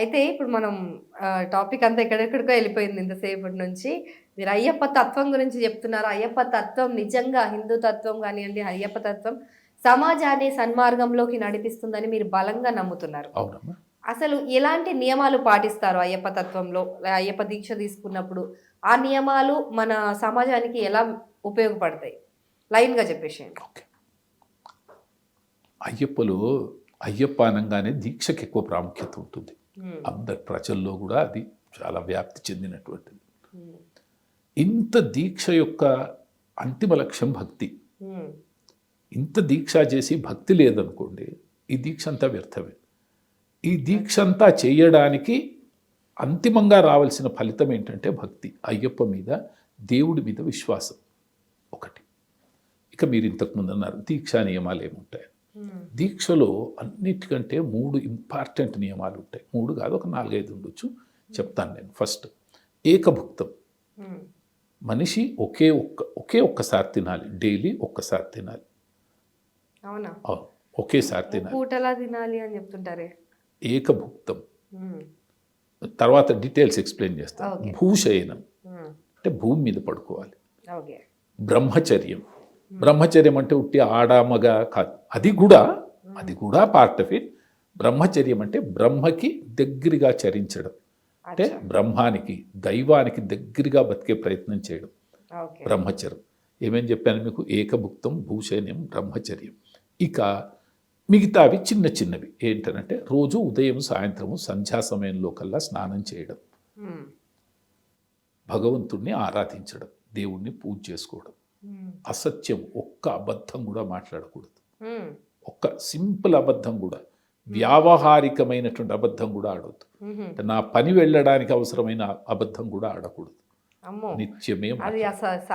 అయితే ఇప్పుడు మనం టాపిక్ అంతా ఎక్కడెక్కడికో వెళ్ళిపోయింది ఇంతసేపటి నుంచి. మీరు అయ్యప్ప తత్వం గురించి చెప్తున్నారు. అయ్యప్ప తత్వం నిజంగా హిందూ తత్వం కానివ్వండి అయ్యప్ప తత్వం సమాజాన్ని సన్మార్గంలోకి నడిపిస్తుందని మీరు బలంగా నమ్ముతున్నారు. అసలు ఎలాంటి నియమాలు పాటిస్తారు అయ్యప్ప తత్వంలో? అయ్యప్ప దీక్ష తీసుకున్నప్పుడు ఆ నియమాలు మన సమాజానికి ఎలా ఉపయోగపడతాయి? లైన్గా చెప్పేసేయండి. ఓకే. అయ్యప్పలో అయ్యప్ప అనగానే దీక్షకి ఎక్కువ ప్రాముఖ్యత ఉంటుంది. అందరి ప్రజల్లో కూడా అది చాలా వ్యాప్తి చెందినటువంటిది. ఉమ్, ఇంత దీక్ష యొక్క అంతిమ లక్ష్యం భక్తి. ఉమ్, ఇంత దీక్ష చేసి భక్తి లేదనుకోండి ఈ దీక్ష అంతా వ్యర్థమే. ఈ దీక్ష అంతా చేయడానికి అంతిమంగా రావాల్సిన ఫలితం ఏంటంటే భక్తి. అయ్యప్ప మీద దేవుడి మీద విశ్వాసం ఒకటి. ఇక మీరు ఇంతకుముందు అన్నారు దీక్షా నియమాలు ఏముంటాయి దీక్షలో అన్నిటికంటే మూడు ఇంపార్టెంట్ నియమాలు ఉంటాయి. మూడు కాదు ఒక నాలుగైదు ఉండొచ్చు. చెప్తాను నేను. ఫస్ట్ ఏకభుక్తం. మనిషి ఒకే ఒక్క ఒకే ఒక్కసారి తినాలి. డైలీ ఒక్కసారి తినాలి. అవునా? ఒకేసారి తినాలి. పూటలా తినాలి అని చెప్తుంటారే? ఏకభుక్తం. తర్వాత డీటెయిల్స్ ఎక్స్ప్లెయిన్ చేస్తాను. భూశయనం. అంటే భూమి మీద పడుకోవాలి. బ్రహ్మచర్యం. బ్రహ్మచర్యం అంటే ఉట్టి ఆడామగా కాదు అది కూడా అది కూడా పార్ట్ ఆఫ్ ఇట్ బ్రహ్మచర్యం అంటే బ్రహ్మకి దగ్గరగా చరించడం. అంటే బ్రహ్మానికి దైవానికి దగ్గరగా బతికే ప్రయత్నం చేయడం. బ్రహ్మచర్యం. ఏమేం చెప్పాను మీకు? ఏకభుక్తం భూషణ్యం బ్రహ్మచర్యం. ఇక మిగతావి చిన్న చిన్నవి. ఏంటనంటే రోజు ఉదయం సాయంత్రము సంధ్యా సమయంలో కల్లా స్నానం చేయడం. భగవంతుణ్ణి ఆరాధించడం. దేవుణ్ణి పూజ చేసుకోవడం. అసత్యం ఒక్క అబద్ధం కూడా మాట్లాడకూడదు. ఉమ్, ఒక్క సింపుల్ అబద్ధం కూడా వ్యావహారికమైనటువంటి అబద్ధం కూడా ఆడవద్దు ఉమ్, అంటే నా పని వెళ్ళడానికి అవసరమైన అబద్ధం కూడా ఆడకూడదు. నిత్యమే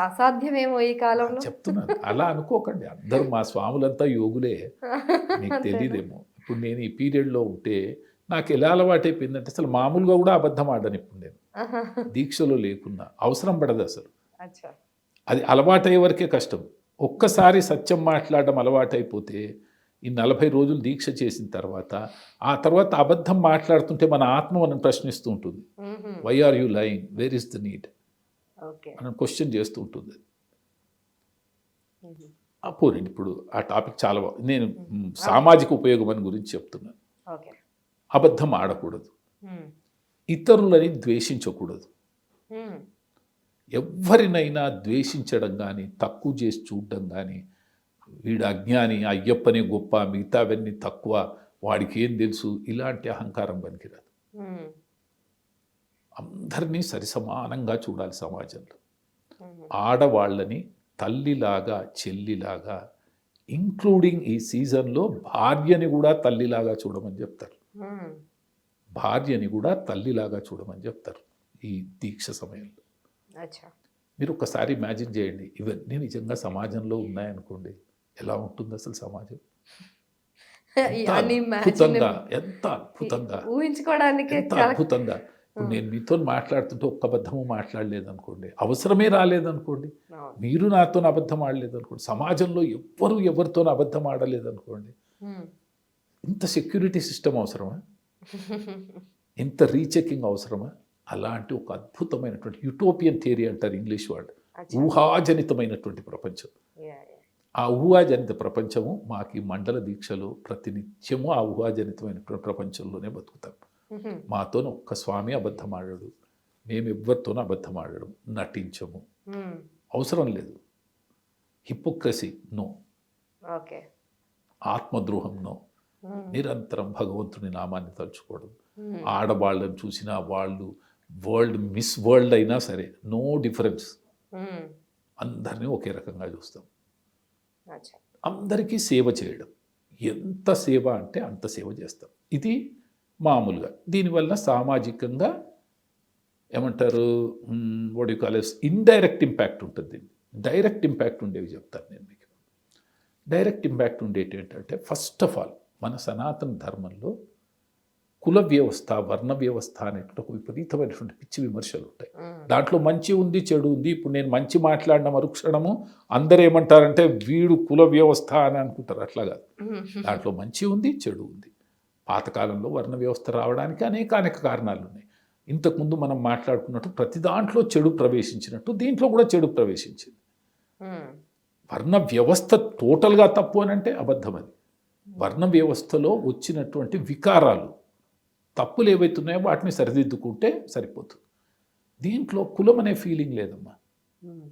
అసాధ్యమేమో ఈ కాలంలో? చెప్తున్నాను. అలా అనుకోకండి. అందరూ మా స్వాములంతా యోగులే. మీకు తెలియదేమో ఇప్పుడు నేను ఈ పీరియడ్లో ఉంటే నాకు ఎలా అలవాటైపోయిందంటే అసలు మామూలుగా కూడా అబద్ధం ఆడని ఇప్పుడు నేను దీక్షలో లేకున్నా అవసరం పడదు అసలు. అది అలవాటయ్యే వరకే కష్టం. ఒక్కసారి సత్యం మాట్లాడడం అలవాటైపోతే ఈ నలభై రోజులు దీక్ష చేసిన తర్వాత ఆ తర్వాత అబద్ధం మాట్లాడుతుంటే మన ఆత్మ మనం ప్రశ్నిస్తూ ఉంటుంది. Why are you lying where is the need మనం క్వశ్చన్ చేస్తూ ఉంటుంది పోనండి ఇప్పుడు ఆ టాపిక్ చాలా నేను సామాజిక ఉపయోగం అని గురించి చెప్తున్నాను అబద్ధం ఆడకూడదు. ఇతరులని ద్వేషించకూడదు. ఎవరినైనా ద్వేషించడం కానీ తక్కువ చేసి చూడడం కానీ వీడు అజ్ఞాని అయ్యప్పనే గొప్ప మిగతావన్నీ తక్కువ వాడికి ఏం తెలుసు ఇలాంటి అహంకారం పనికిరాదు. అందరినీ సరిసమానంగా చూడాలి సమాజంలో. ఆడవాళ్ళని తల్లిలాగా చెల్లిలాగా ఇంక్లూడింగ్ ఈ సీజన్లో భార్యని కూడా తల్లిలాగా చూడమని చెప్తారు. భార్యని కూడా తల్లిలాగా చూడమని చెప్తారు ఈ దీక్ష సమయంలో. మీరు ఒకసారి ఇమాజిన్ చేయండి ఇవన్నీ నిజంగా సమాజంలో ఉన్నాయనుకోండి ఎలా ఉంటుంది అసలు సమాజం? ఎంత అద్భుతంగా ఎంత అద్భుతంగా ఊహించుకోవడానికి అద్భుతంగా. ఇప్పుడు నేను మీతో మాట్లాడుతుంటే ఒక్క అబద్ధము మాట్లాడలేదు అనుకోండి అవసరమే రాలేదనుకోండి. మీరు నాతో అబద్ధం ఆడలేదు అనుకోండి సమాజంలో ఎవ్వరు ఎవరితో అబద్ధం ఆడలేదు అనుకోండి ఇంత సెక్యూరిటీ సిస్టమ్ అవసరమా? ఇంత రీచెకింగ్ అవసరమా? అలాంటి ఒక అద్భుతమైనటువంటి యుటోపియన్ థియరీ అంటారు ఇంగ్లీష్ వర్డ్ ఊహాజనితమైనటువంటి ప్రపంచం. ఆ ఊహాజనిత ప్రపంచము మాకు ఈ మండల దీక్షలో ప్రతినిత్యము ఆ ఊహాజనితమైనటువంటి ప్రపంచంలోనే బతుకుతాం. ఉహుం, మాతోనే ఒక్క స్వామి అబద్ధం ఆడాడు మేము ఎవ్వరితోనూ అబద్ధం ఆడడం నటించము. ఉమ్, అవసరం లేదు. Hypocrisy no. ఓకే ఆత్మద్రోహం నో. ఉమ్, నిరంతరం భగవంతుని నామాన్ని తలుచుకోవడం. ఉమ్, ఆడవాళ్ళని చూసినా వాళ్ళు వరల్డ్ మిస్ వరల్డ్ అయినా సరే నో డిఫరెన్స్ ఉమ్, అందరినీ ఒకే రకంగా చూస్తాం. అందరికీ సేవ చేయడం. ఎంత సేవ అంటే అంత సేవ చేస్తాం. ఇది మామూలుగా. దీనివల్ల సామాజికంగా ఏమంటారు వాడి కాలేజ్ ఇండైరెక్ట్ ఇంపాక్ట్ ఉంటుంది దీన్ని డైరెక్ట్ ఇంపాక్ట్ ఉండేవి చెప్తాను నేను మీకు. డైరెక్ట్ ఇంపాక్ట్ ఉండేటి ఏంటంటే ఫస్ట్ ఆఫ్ ఆల్ మన సనాతన ధర్మంలో కుల వ్యవస్థ వర్ణ వ్యవస్థ అనేటువంటి ఒక విపరీతమైనటువంటి పిచ్చి విమర్శలు ఉంటాయి. దాంట్లో మంచి ఉంది చెడు ఉంది. ఇప్పుడు నేను మంచి మాట్లాడిన మరుక్షణము అందరు ఏమంటారంటే వీడు కుల వ్యవస్థ అని అనుకుంటారు. అట్లా కాదు. దాంట్లో మంచి ఉంది చెడు ఉంది. పాతకాలంలో వర్ణ వ్యవస్థ రావడానికి అనేక అనేక కారణాలు ఉన్నాయి. ఇంతకుముందు మనం మాట్లాడుకున్నట్టు ప్రతి దాంట్లో చెడు ప్రవేశించినట్టు దీంట్లో కూడా చెడు ప్రవేశించింది. వర్ణ వ్యవస్థ టోటల్గా తప్పు అని అంటే అబద్ధం అది. వర్ణ వ్యవస్థలో వచ్చినటువంటి వికారాలు తప్పులు ఏవైతున్నాయో వాటిని సరిదిద్దుకుంటే సరిపోతుంది. దీంట్లో కులం అనే ఫీలింగ్ లేదమ్మా. ఉమ్,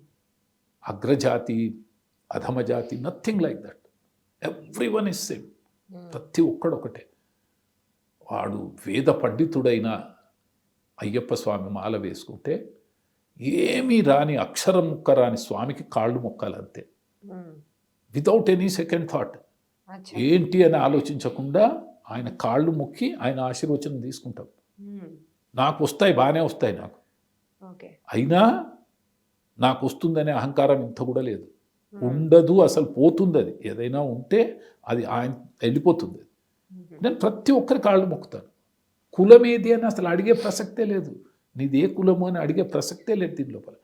అగ్రజాతి అధమజాతి nothing like that every one is same ప్రతి ఒక్కడొకటే వాడు వేద పండితుడైన అయ్యప్ప స్వామి మాల వేసుకుంటే ఏమీ రాని అక్షరం ముక్క రాని స్వామికి కాళ్ళు మొక్కాలంతే. Without any second thought. ఏంటి అని ఆలోచించకుండా ఆయన కాళ్ళు మొక్కి ఆయన ఆశీర్వచనం తీసుకుంటాం. ఉమ్, నాకు వస్తాయి బాగానే వస్తాయి నాకు. అయినా నాకు వస్తుందనే అహంకారం ఇంత కూడా లేదు. ఉండదు అసలు పోతుంది అది. ఏదైనా ఉంటే అది ఆయన వెళ్ళిపోతుంది. అది. ఉమ్, నేను ప్రతి ఒక్కరి కాళ్ళు మొక్కుతాను. కులం ఏది అని అసలు అడిగే ప్రసక్తే లేదు. నీది ఏ కులము అని అడిగే ప్రసక్తే లేదు దీని లోపల.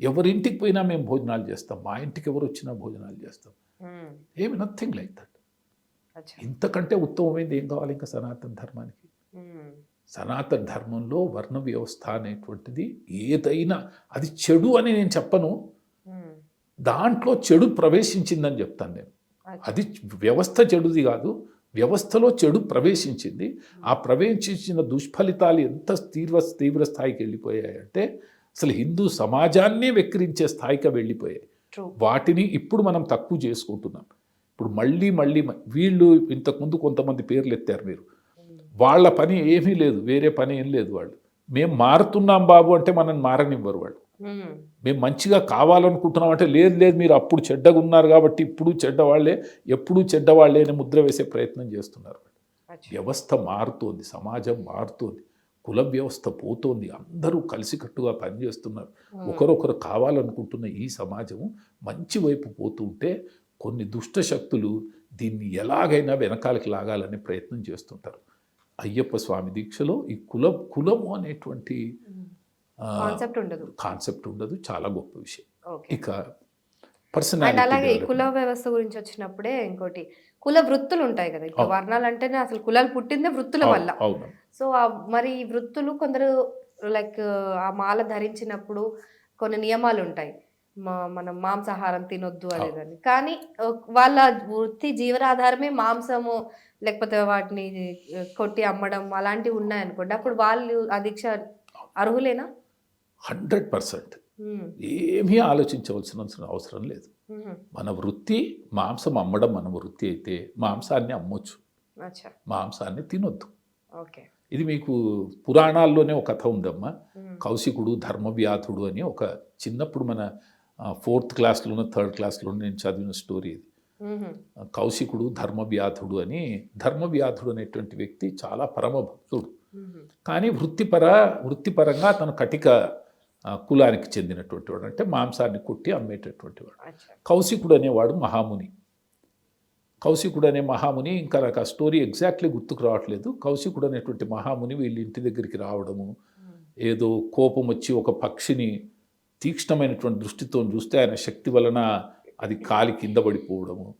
ఎవరింటికి పోయినా మేము భోజనాలు చేస్తాం. మా ఇంటికి ఎవరు వచ్చినా భోజనాలు చేస్తాం. ఏమి నథింగ్ లైక్ దట్. ఇంతకంటే ఉత్తమమైనది ఏం కావాలి ఇంకా సనాతన ధర్మానికి? సనాతన ధర్మంలో వర్ణ వ్యవస్థ అనేటువంటిది ఏదైనా అది చెడు అని నేను చెప్పను. దాంట్లో చెడు ప్రవేశించిందని చెప్తాను నేను. అది వ్యవస్థ చెడుది కాదు. వ్యవస్థలో చెడు ప్రవేశించింది. ఆ ప్రవేశించిన దుష్ఫలితాలు ఎంత తీవ్ర తీవ్ర స్థాయికి వెళ్ళిపోయాయంటే అసలు హిందూ సమాజాన్నే వెక్కిరించే స్థాయికి వెళ్ళిపోయాయి. వాటిని ఇప్పుడు మనం తక్కువ చేసుకుంటున్నాం. ఇప్పుడు మళ్ళీ మళ్ళీ వీళ్ళు ఇంతకుముందు కొంతమంది పేర్లు ఎత్తారు మీరు. వాళ్ళ పని ఏమీ లేదు వేరే పని ఏం లేదు వాళ్ళు. మేము మారుతున్నాం బాబు అంటే మనల్ని మారనివ్వరు వాళ్ళు. మేము మంచిగా కావాలనుకుంటున్నాం అంటే లేదు లేదు మీరు అప్పుడు చెడ్డగా ఉన్నారు కాబట్టి ఇప్పుడు చెడ్డవాళ్ళే ఎప్పుడూ చెడ్డవాళ్ళే అని ముద్ర వేసే ప్రయత్నం చేస్తున్నారు. వ్యవస్థ మారుతోంది సమాజం మారుతోంది కుల వ్యవస్థ పోతోంది అందరూ కలిసికట్టుగా పనిచేస్తున్నారు. ఒకరొకరు కావాలనుకుంటున్న ఈ సమాజం మంచి వైపు పోతుంటే కొన్ని దుష్ట శక్తులు దీన్ని ఎలాగైనా వెనకాలకి లాగాలని ప్రయత్నం చేస్తుంటారు. అయ్యప్ప స్వామి దీక్షలో ఈ కుల కులము అనేటువంటి కాన్సెప్ట్ ఉండదు. కాన్సెప్ట్ ఉండదు. చాలా గొప్ప విషయం. ఇక అండ్ అలాగే ఈ పర్సనాలిటీ కుల వ్యవస్థ గురించి వచ్చినప్పుడే ఇంకోటి కుల వృత్తులు ఉంటాయి కదా. ఇప్పుడు. వర్ణాలు అంటేనే అసలు కులాలు పుట్టిందే వృత్తుల వల్ల. సో మరి ఈ వృత్తులు కొందరు లైక్ ఆ మాల ధరించినప్పుడు కొన్ని నియమాలు ఉంటాయి. మనం మాంసాహారం తినొద్దు అనేదని కానీ వాళ్ళ వృత్తి జీవనాధారమే మాంసము లేకపోతే వాటిని కొట్టి అమ్మడం అలాంటివి ఉన్నాయనుకోండి అప్పుడు వాళ్ళు ఆ దీక్ష అర్హులేనా? Hundred percent. ఏమీ ఆలోచించవలసిన అవసరం లేదు. మన వృత్తి మాంసం అమ్మడం మన వృత్తి అయితే మాంసాన్ని అమ్మొచ్చు. మాంసాన్ని తినొద్దు. ఓకే. ఇది మీకు పురాణాల్లోనే ఒక కథ ఉందమ్మా. కౌశికుడు ధర్మవ్యాధుడు అని ఒక చిన్నప్పుడు మన ఫోర్త్ క్లాస్లోనో థర్డ్ క్లాస్లోనో నేను చదివిన స్టోరీ ఇది. కౌశికుడు ధర్మవ్యాధుడు అని ధర్మవ్యాధుడు అనేటువంటి వ్యక్తి చాలా పరమభక్తుడు. కానీ వృత్తిపర వృత్తిపరంగా అతను కటిక కులానికి చెందినటువంటి వాడు. అంటే మాంసాన్ని కొట్టి అమ్మేటటువంటి వాడు. కౌశికుడు అనేవాడు మహాముని. కౌశికుడు అనే మహాముని ఇంకా నాకు ఆ స్టోరీ ఎగ్జాక్ట్లీ గుర్తుకు రావట్లేదు. కౌశికుడు అనేటువంటి మహాముని వీళ్ళ ఇంటి దగ్గరికి రావడము ఏదో కోపం వచ్చి ఒక పక్షిని తీక్ష్ణమైనటువంటి దృష్టితో చూస్తే ఆయన శక్తి వలన అది కాలి కింద పడిపోవడము.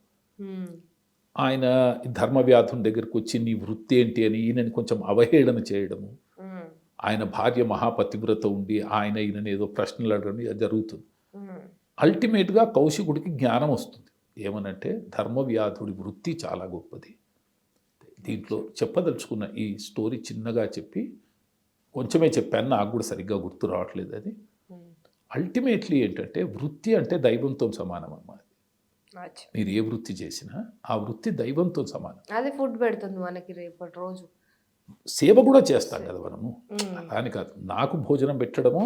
ఆయన ధర్మవ్యాధుని దగ్గరికి వచ్చి నీ వృత్తి ఏంటి అని ఈయనని కొంచెం అవహేళన చేయడము. ఆయన భార్య మహాపతివ్రత ఉండి ఆయన ఈయనని ఏదో ప్రశ్నలు అడగడం ఇది జరుగుతుంది. అల్టిమేట్గా కౌశికుడికి జ్ఞానం వస్తుంది. ఏమనంటే ధర్మవ్యాధుడి వృత్తి చాలా గొప్పది. దీంట్లో చెప్పదలుచుకున్న ఈ స్టోరీ చిన్నగా చెప్పి కొంచెమే చెప్పాను నాకు కూడా సరిగ్గా గుర్తు రావట్లేదు అది. అల్టిమేట్లీ ఏంటంటే వృత్తి అంటే దైవంతో సమానం అన్నమాట. మీరు ఏ వృత్తి చేసినా ఆ వృత్తి దైవంతో సమానం. అదే ఫుడ్ పెడుతుంది మనకి రేపటి రోజు. సేవ కూడా చేస్తాం కదా మనము. ఉమ్, అలా అని కాదు నాకు భోజనం పెట్టడము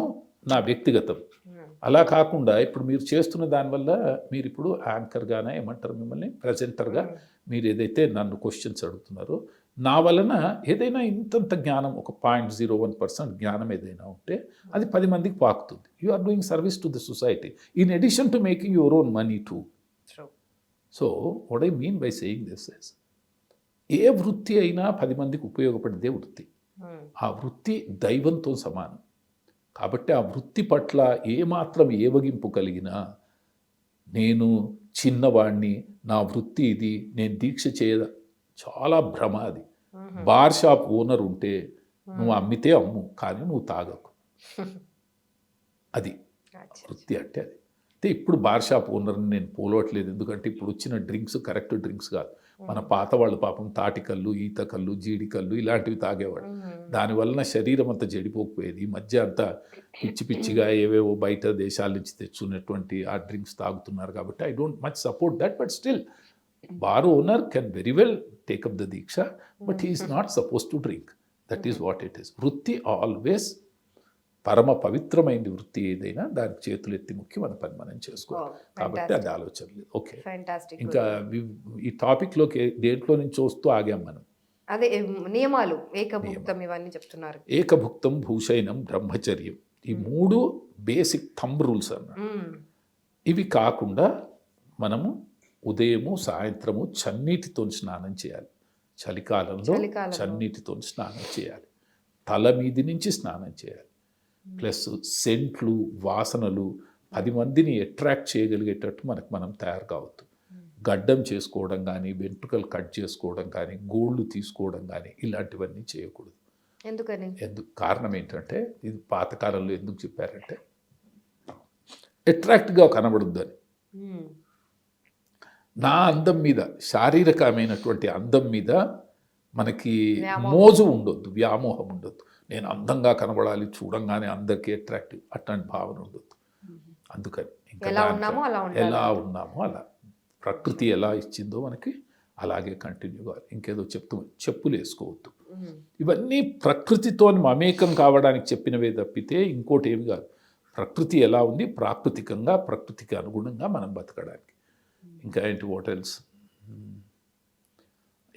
నా వ్యక్తిగతం. అలా కాకుండా ఇప్పుడు మీరు చేస్తున్న దానివల్ల మీరు ఇప్పుడు యాంకర్గానే ఏమంటారు మిమ్మల్ని? ప్రజెంటర్గా మీరు ఏదైతే నన్ను క్వశ్చన్స్ అడుగుతున్నారో నా వలన ఏదైనా ఇంతంత జ్ఞానం ఒక పాయింట్ జీరో వన్ పర్సెంట్ జ్ఞానం ఏదైనా ఉంటే అది పది మందికి పాకుతుంది you are doing service to the society in addition to making your own money too. So what I mean by saying this is ఏ వృత్తి అయినా పది మందికి ఉపయోగపడేదే వృత్తి. ఉమ్, ఆ వృత్తి దైవంతో సమానం. కాబట్టి ఆ వృత్తి పట్ల ఏమాత్రం ఏవగింపు కలిగినా నేను చిన్నవాణ్ణి నా వృత్తి ఇది నేను దీక్ష చేయ చాలా భ్రమ అది. బార్ షాప్ ఓనర్ ఉంటే నువ్వు అమ్మితే అమ్ము కానీ నువ్వు తాగకు. అది. వృత్తి అంటే అది. అయితే ఇప్పుడు బార్ షాప్ ఓనర్ని నేను పోలవట్లేదు. ఎందుకంటే ఇప్పుడు వచ్చిన డ్రింక్స్ కరెక్ట్ డ్రింక్స్ కాదు. మన పాత వాళ్ళు పాపం తాటి కళ్ళు ఈత కళ్ళు జీడి కళ్ళు ఇలాంటివి తాగేవాడు. దానివలన శరీరం అంతా చెడిపోకపోయేది ఈ మధ్య అంతా పిచ్చి పిచ్చిగా ఏవేవో బయట దేశాల నుంచి తెచ్చుకున్నటువంటి ఆ డ్రింక్స్ తాగుతున్నారు కాబట్టి I don't much support that but still bar owner can very well take up the Deeksha but he is not suppose to drink that is what it is వృత్తి ఆల్వేస్ పరమ పవిత్రమైనది వృత్తి ఏదైనా దానికి చేతులు ఎత్తి ముక్కి మన పని మనం చేసుకోవాలి కాబట్టి అది ఆలోచన లేదు. ఓకే. ఇంకా ఈ టాపిక్లోకి దేంట్లో నుంచి వస్తూ ఆగాం మనం? అదే నియమాలు ఏకభుక్తం ఇవన్నీ చెప్తున్నారు. ఏకభుక్తం భూషైనం బ్రహ్మచర్యం. ఈ మూడు బేసిక్ థంబ్ రూల్స్ అన్న. మ్మ్. ఇవి కాకుండా మనము ఉదయము సాయంత్రము చన్నీటితో స్నానం చేయాలి. చలికాలంలో. చన్నీటితో స్నానం చేయాలి. తల మీది నుంచి స్నానం చేయాలి. ప్లస్ సెంట్లు వాసనలు పది మందిని అట్రాక్ట్ చేయగలిగేటట్టు మనకు మనం తయారు కావద్దు. గడ్డం చేసుకోవడం కానీ వెంట్రుకలు కట్ చేసుకోవడం కానీ గోళ్ళు తీసుకోవడం కానీ ఇలాంటివన్నీ చేయకూడదు. ఎందుకని? ఎందుకు కారణం ఏంటంటే ఇది పాతకాలంలో ఎందుకు చెప్పారంటే అట్రాక్ట్గా కనబడుద్దని. నా అందం మీద శారీరకమైనటువంటి అందం మీద మనకి. మోజు ఉండొద్దు వ్యామోహం ఉండొద్దు. నేను అందంగా కనబడాలి చూడంగానే అందరికీ అట్రాక్టివ్ అట్లాంటి భావన ఉండొద్దు. అందుకని ఇంకా ఎలా ఉన్నామో అలా ఉండాలి. ఎలా ఉన్నామో అలా. ప్రకృతి ఎలా ఇచ్చిందో మనకి అలాగే కంటిన్యూ కావాలి. ఇంకేదో చెప్తూ చెప్పులు వేసుకోవద్దు. ఇవన్నీ ప్రకృతితో మమేకం కావడానికి చెప్పినవే తప్పితే ఇంకోటి ఏమి కాదు. ప్రకృతి ఎలా ఉంది? ప్రాకృతికంగా ప్రకృతికి అనుగుణంగా మనం బతకడానికి. ఇంకా ఏంటి హోటల్స్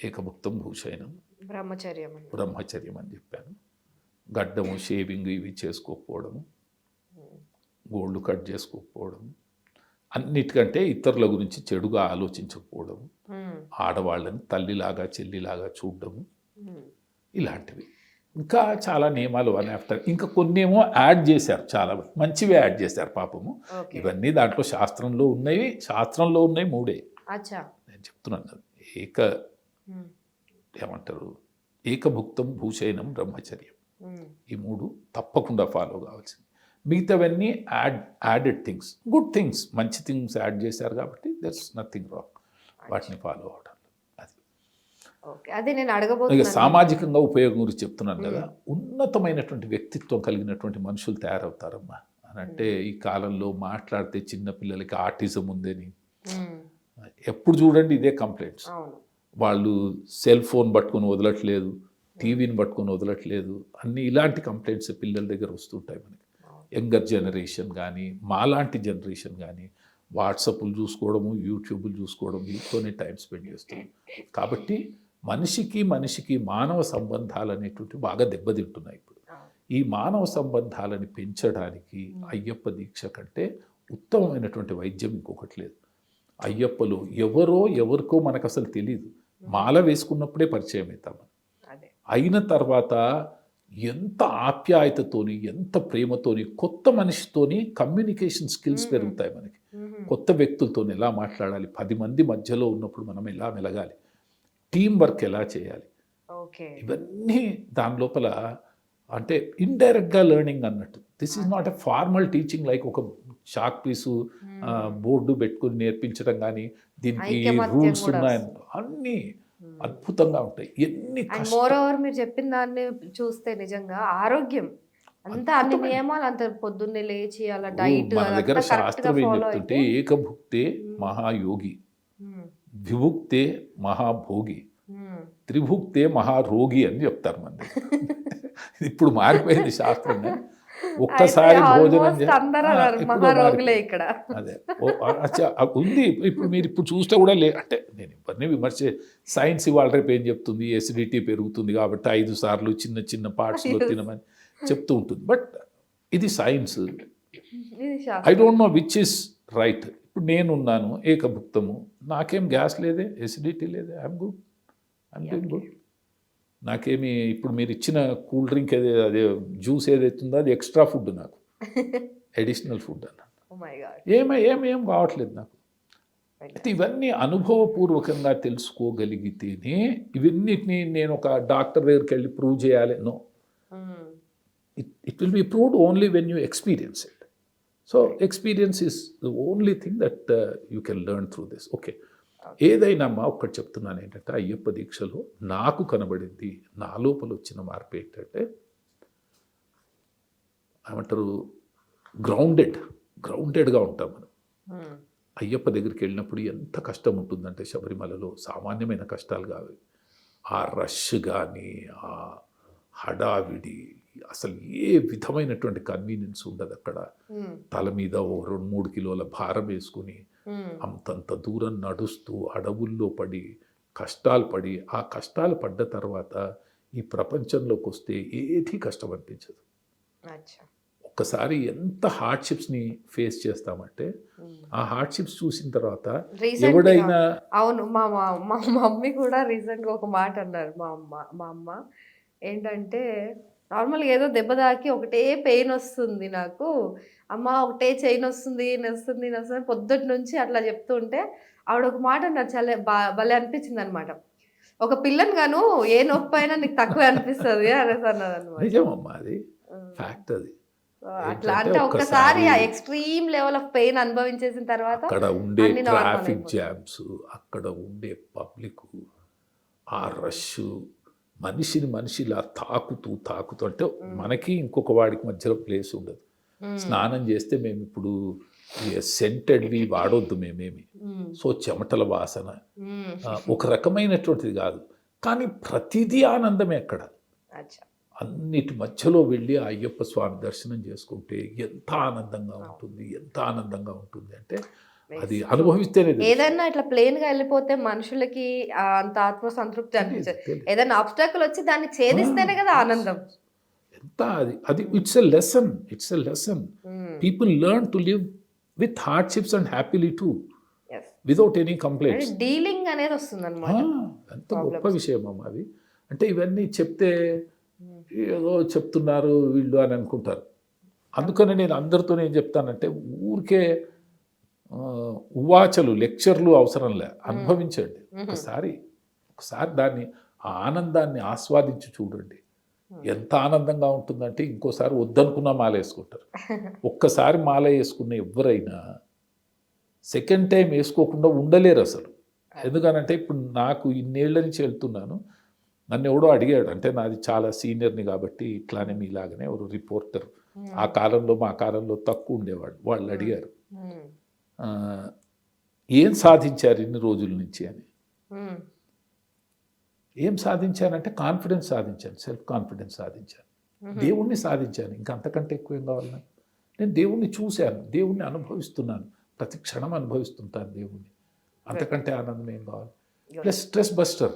ఏకభుక్తం భూషయనం బ్రహ్మచర్యం. బ్రహ్మచర్యం అని చెప్పాను. గడ్డము షేవింగ్ ఇవి చేసుకోకపోవడము. గోల్డ్ కట్ చేసుకోకపోవడం అన్నిటికంటే ఇతరుల గురించి చెడుగా ఆలోచించకపోవడం మ్మ్. ఆడవాళ్ళని తల్లిలాగా చెల్లిలాగా చూడడము. ఇలాంటివి. ఇంకా చాలా నియమాలు వన్ ఆఫ్టర్ ఇంకా కొన్ని ఏమో యాడ్ చేశారు చాలా మంచివి యాడ్ చేశారు పాపము. ఇవన్నీ దాంట్లో శాస్త్రంలో ఉన్నాయి శాస్త్రంలో ఉన్నాయి మూడే. నేను చెప్తున్నాను కదా. ఏక. ఏమంటారు? ఏకభుక్తం భూషయనం బ్రహ్మచర్యం. ఈ మూడు తప్పకుండా ఫాలో కావాల్సింది. మిగతావన్నీ add added things. Good things. మంచి థింగ్స్ యాడ్ చేశారు కాబట్టి దర్స్ నథింగ్ రాంగ్. వాటిని ఫాలో అవడం అదే నేను ఇక అడగబోతున్నాను సామాజికంగా ఉపయోగం గురించి చెప్తున్నాను కదా. ఉన్నతమైనటువంటి వ్యక్తిత్వం కలిగినటువంటి మనుషులు తయారవుతారమ్మా. అని అంటే ఈ కాలంలో మాట్లాడితే చిన్న పిల్లలకి ఆర్టిజం ఉందని. ఎప్పుడు చూడండి ఇదే కంప్లైంట్స్. వాళ్ళు సెల్ ఫోన్ పట్టుకొని వదలట్లేదు టీవీని పట్టుకొని వదలట్లేదు అన్ని ఇలాంటి కంప్లైంట్స్ పిల్లల దగ్గర వస్తుంటాయి మనకి. యంగర్ జనరేషన్ కానీ మాలాంటి జనరేషన్ కానీ వాట్సాప్లు చూసుకోవడము యూట్యూబ్లు చూసుకోవడం వీటితోనే టైం స్పెండ్ చేస్తాం కాబట్టి మనిషికి మనిషికి మానవ సంబంధాలు అనేటువంటి బాగా దెబ్బతింటున్నాయి ఇప్పుడు. ఈ మానవ సంబంధాలని పెంచడానికి అయ్యప్ప దీక్ష కంటే ఉత్తమమైనటువంటి వైద్యం ఇంకొకటి లేదు. అయ్యప్పలో ఎవరో ఎవరికో మనకు అసలు తెలియదు మాల వేసుకున్నప్పుడే పరిచయం అవుతాం అయిన తర్వాత ఎంత ఆప్యాయతతోని ఎంత ప్రేమతోని కొత్త మనిషితోని కమ్యూనికేషన్ స్కిల్స్ పెరుగుతాయి మనకి. కొత్త వ్యక్తులతో ఎలా మాట్లాడాలి? పది మంది మధ్యలో ఉన్నప్పుడు మనం ఎలా మెలగాలి? టీం వర్క్ ఎలా చేయాలి? ఓకే. ఇవన్నీ దాని లోపల అంటే ఇండైరెక్ట్గా లెర్నింగ్ అన్నట్టు. This is not a formal teaching like ఒక చాక్ పీసు బోర్డు పెట్టుకుని నేర్పించడం కానీ దీనికి రూల్స్ ఉన్నాయని అన్నీ అద్భుతంగా ఉంటాయి. ఎన్ని మోర్ ఓవర్ మీరు చెప్పిన దాన్ని చూస్తే నిజంగా ఆరోగ్యం. అంతా అన్ని నియమాలు అంత పొద్దున్నే లేచి అలా డైట్ మన దగ్గర శాస్త్రం ఏం చెప్తుంటే ఏకభుక్తే మహాయోగి. విభుక్తే మహాభోగి. త్రిభుక్తే మహారోగి అని చెప్తారు దగ్గర. ఇప్పుడు మారిపోయింది శాస్త్రం. ఒక్కసారి భోజనం అదే. ఉంది. ఇప్పుడు మీరు ఇప్పుడు చూస్తే కూడా లే అంటే నేను ఇవన్నీ విమర్శ సైన్స్ ఇవాళ రేపు ఏం చెప్తుంది? ఎసిడిటీ పెరుగుతుంది కాబట్టి ఐదు సార్లు చిన్న చిన్న పార్ట్స్లో. తినమని చెప్తూ ఉంటుంది. బట్ ఇది science. I don't know which is right ఇప్పుడు నేనున్నాను ఏకభుక్తము. నాకేం గ్యాస్ లేదే ఎసిడిటీ లేదే I'm good I'm doing good నాకేమి ఇప్పుడు మీరు ఇచ్చిన కూల్ డ్రింక్ ఏదే అదే జ్యూస్ ఏదైతుందో అది ఎక్స్ట్రా ఫుడ్ నాకు. అడిషనల్ ఫుడ్ అన్న. ఓ మై గాడ్ ఏమై ఏం ఏం కావట్లేదు నాకు. అయితే ఇవన్నీ అనుభవపూర్వకంగా తెలుసుకోగలిగితేనే ఇవన్నిటిని నేను ఒక డాక్టర్ దగ్గరికి వెళ్ళి ప్రూవ్ చేయాలి. No hmm. it, it will be proved only when you experience it. So experience is the only thing that uh, you can learn through this. Okay. ఏదైనా అమ్మా ఒక్కటి చెప్తున్నాను ఏంటంటే అయ్యప్ప దీక్షలో నాకు కనబడింది నా లోపల వచ్చిన మార్పు ఏంటంటే ఏమంటారు గ్రౌండెడ్ గ్రౌండెడ్గా ఉంటాం మనం. అయ్యప్ప దగ్గరికి వెళ్ళినప్పుడు ఎంత కష్టం ఉంటుందంటే శబరిమలలో సామాన్యమైన కష్టాలు కావు ఆ రష్ కానీ ఆ హడావిడి అసలు ఏ విధమైనటువంటి కన్వీనియన్స్ ఉండదు అక్కడ. తల మీద ఓ రెండు మూడు కిలోల భారం వేసుకుని. అంతంత దూరం నడుస్తూ అడవుల్లో పడి కష్టాలు పడి ఆ కష్టాలు పడ్డ తర్వాత ఈ ప్రపంచంలోకి వస్తే ఏది కష్టం అనిపించదు ఒక్కసారి ఎంత హార్డ్షిప్స్ని ఫేస్ చేస్తామంటే. ఆ హార్డ్షిప్స్ చూసిన తర్వాత ఎవడైనా అవును మా మా మా మమ్మీ కూడా రీసెంట్గా ఒక మాట అన్నారు మా అమ్మ మా అమ్మ ఏంటంటే నార్మల్గా ఏదో దెబ్బ తాకి ఒకటే పెయిన్ వస్తుంది నాకు. అమ్మ ఒకటే చైన్ వస్తుంది నొస్తుంది నొస్తుంది పొద్దుటి నుంచి అట్లా చెప్తుంటే ఆవిడ ఒక మాట అన్నారు చాలా బా భలే అనిపించింది అనమాట ఒక పిల్లని గాను ఏ నొప్పి అయినా నీకు తక్కువ అనిపిస్తుంది అనేసి అన్నది అనమాట అది. ఫ్యాక్ట్ అది. అట్లా అంటే ఒక్కసారి ఆ ఎక్స్ట్రీమ్ లెవెల్ ఆఫ్ పెయిన్ అనుభవించేసిన తర్వాత అక్కడ ఉండే ట్రాఫిక్. జామ్స్ అక్కడ ఉండే పబ్లిక్ ఆ రష్ మనిషిని మనిషి ఇలా తాకుతూ తాకుతూ అంటే మనకి ఇంకొక వాడికి మధ్యలో ప్లేస్ ఉండదు. స్నానం చేస్తే మేము ఇప్పుడు సెంటెడ్వి వాడొద్దు మేమేమి. మ్మ్. సో చెమటల వాసన ఒక రకమైనటువంటిది కాదు. కానీ ప్రతిదీ ఆనందమే అక్కడ. అన్నిటి మధ్యలో వెళ్ళి ఆ అయ్యప్ప స్వామి దర్శనం చేసుకుంటే ఎంత ఆనందంగా ఉంటుంది ఎంత ఆనందంగా ఉంటుంది అంటే అది అనుభవిస్తేనే. ఏదైనా ఇట్లా ప్లేన్గా వెళ్ళిపోతే మనుషులకి అంత ఆత్మ సంతృప్తి అనిపించదు. ఏదైనా ఆబ్స్టాకల్ వచ్చి దాన్ని ఛేదిస్తేనే కదా ఆనందం. ఎంత అది అది it's a lesson it's a lesson. People learn to live with hardships and happily too. Without any complaints dealing అనేది వస్తుంది అనమాట ఎంత గొప్ప విషయం అమ్మ అది అంటే ఇవన్నీ చెప్తే ఏదో చెప్తున్నారు వీళ్ళు అని అనుకుంటారు. అందుకని నేను అందరితో ఏం చెప్తానంటే ఊరికే ఉవాచలు లెక్చర్లు అవసరం లే. అనుభవించండి. ఒకసారి ఒకసారి దాన్ని ఆ ఆనందాన్ని ఆస్వాదించి చూడండి. ఎంత ఆనందంగా ఉంటుందంటే ఇంకోసారి వద్దనుకున్నా మాల వేసుకుంటారు ఒక్కసారి మాల వేసుకున్న ఎవరైనా సెకండ్ టైం వేసుకోకుండా ఉండలేరు అసలు. ఎందుకనంటే ఇప్పుడు నాకు ఇన్నేళ్ళ నుంచి వెళ్తున్నాను. నన్ను ఎవడో అడిగాడు. అంటే నాది చాలా సీనియర్ని కాబట్టి ఇట్లానే మీలాగనే ఎవరు రిపోర్టర్. ఆ కాలంలో మా కాలంలో తక్కువ ఉండేవాడు వాళ్ళు అడిగారు. ఏం సాధించారు ఇన్ని రోజుల నుంచి అని. ఏం సాధించానంటే కాన్ఫిడెన్స్ సాధించాను సెల్ఫ్ కాన్ఫిడెన్స్ సాధించాను. దేవుణ్ణి సాధించాను. ఇంకా అంతకంటే ఎక్కువ ఏం కావాలి నేను దేవుణ్ణి చూశాను దేవుణ్ణి అనుభవిస్తున్నాను. ప్రతి క్షణం అనుభవిస్తుంటాను దేవుణ్ణి. అంతకంటే ఆనందం ఏం కావాలి? Plus stress buster.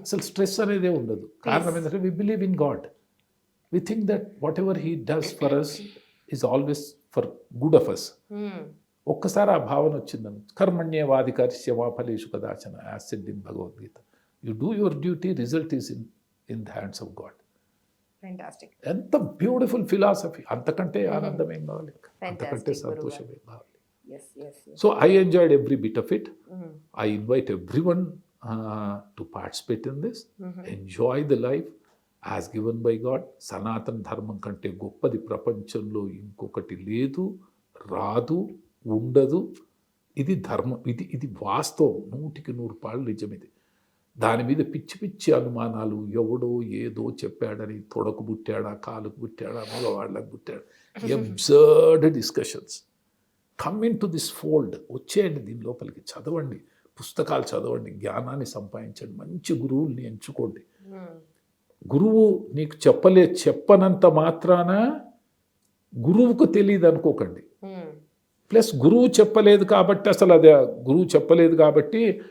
అసలు స్ట్రెస్ అనేదే ఉండదు. కారణం ఏంటంటే we believe in God we think that what ever he does for us is always for good of us. ఒక్కసారి ఆ భావన వచ్చిందని కర్మణ్యవాధికారిష్యమా ఫలేషు కదాచన as said in Bhagavad Gita. You do your duty result is in in the hands of God. ఎంత beautiful philosophy. అంతకంటే ఆనందం ఏం కావాలి? అంతకంటే సంతోషం ఏం కావాలి? Yes, yes, yes. So I enjoyed every bit of it. I invite every one to participate in this enjoy the life as given by God సనాతన ధర్మం కంటే గొప్పది ప్రపంచంలో ఇంకొకటి లేదు రాదు ఉండదు. ఇది ధర్మం. ఇది ఇది వాస్తవం. నూటికి నూరు పాళ్ళు నిజమిది. దాని మీద పిచ్చి పిచ్చి అనుమానాలు. ఎవడో ఏదో చెప్పాడని తొడకు పుట్టాడా కాలుకు పుట్టాడా మగవాళ్ళకు పుట్టాడా absurd discussions come in to this fold వచ్చేయండి దీని లోపలికి. చదవండి. పుస్తకాలు చదవండి. జ్ఞానాన్ని సంపాదించండి. మంచి గురువుల్ని ఎంచుకోండి. గురువు నీకు చెప్పలే చెప్పనంత మాత్రాన గురువుకు తెలియదు అనుకోకండి ప్లస్ గురువు చెప్పలేదు కాబట్టి అసలు అదే గురువు చెప్పలేదు కాబట్టి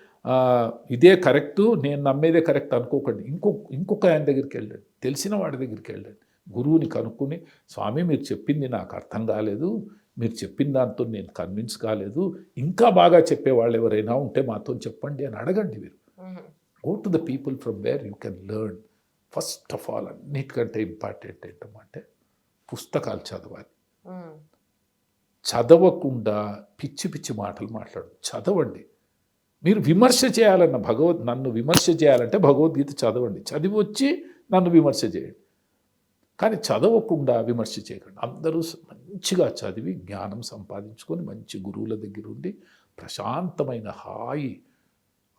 ఇదే కరెక్టు నేను నమ్మేదే కరెక్ట్ అనుకోకండి. ఇంకో ఇంకొక ఆయన దగ్గరికి వెళ్ళండి. తెలిసిన వాడి దగ్గరికి వెళ్ళండి. గురువుని కనుక్కొని స్వామి మీరు చెప్పింది నాకు అర్థం కాలేదు. మీరు చెప్పిన దాంతో నేను కన్విన్స్ కాలేదు. ఇంకా బాగా చెప్పేవాళ్ళు ఎవరైనా ఉంటే మాతో చెప్పండి అని అడగండి మీరు. Go to the people from where you can learn first of all అన్నిటికంటే ఇంపార్టెంట్ ఏంటంటే పుస్తకాలు చదవాలి. చదవకుండా పిచ్చి పిచ్చి మాటలు మాట్లాడు. చదవండి. మీరు విమర్శ చేయాలన్న భగవద్ నన్ను విమర్శ చేయాలంటే భగవద్గీత చదవండి. చదివి వచ్చి నన్ను విమర్శ చేయండి. కానీ చదవకుండా విమర్శ చేయకండి. అందరూ మంచిగా చదివి జ్ఞానం సంపాదించుకొని మంచి గురువుల దగ్గర ఉండి ప్రశాంతమైన హాయి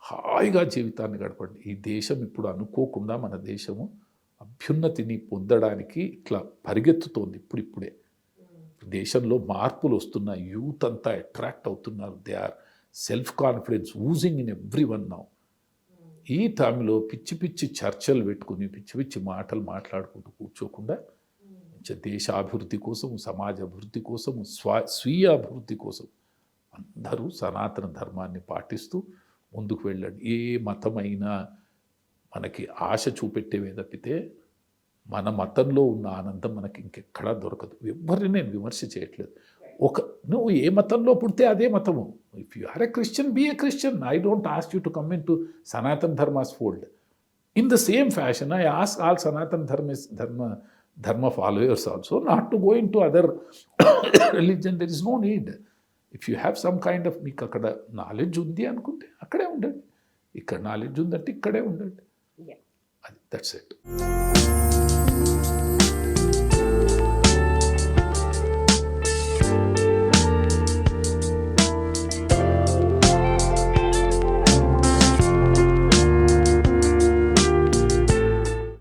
హాయిగా జీవితాన్ని గడపండి. ఈ దేశం ఇప్పుడు అనుకోకుండా మన దేశము అభ్యున్నతిని పొందడానికి ఇట్లా పరిగెత్తుతోంది ఇప్పుడిప్పుడే. దేశంలో మార్పులు వస్తున్నాయి. యూత్ అంతా అట్రాక్ట్ అవుతున్నారు. They are self confidence oozing in every one now. ఈ టైంలో పిచ్చి పిచ్చి చర్చలు పెట్టుకుని పిచ్చి పిచ్చి మాటలు మాట్లాడుకుంటూ కూర్చోకుండా మంచి దేశ అభివృద్ధి కోసం సమాజ అభివృద్ధి కోసం స్వా స్వీయ అభివృద్ధి కోసం అందరూ సనాతన ధర్మాన్ని పాటిస్తూ ముందుకు వెళ్ళండి. ఏ మతమైనా మనకి ఆశ చూపెట్టేవే తప్పితే మన మతంలో ఉన్న ఆనందం మనకి ఇంకెక్కడా దొరకదు. ఎవరిని నేను విమర్శ చేయట్లేదు. ఒక నువ్వు ఏ మతంలో పుడితే అదే మతము. If you are a Christian be a Christian I don't ask you to come in to Sanatan Dharma's fold in the same fashion I ask all Sanatan Dharma's Dharma Dharma followers also not to go in to other religion there is no need if you have some kind of మీకు అక్కడ knowledge ఉంది అనుకుంటే అక్కడే ఉండండి. ఇక్కడ knowledge ఉందంటే ఇక్కడే ఉండండి. అది దట్స్ ఇట్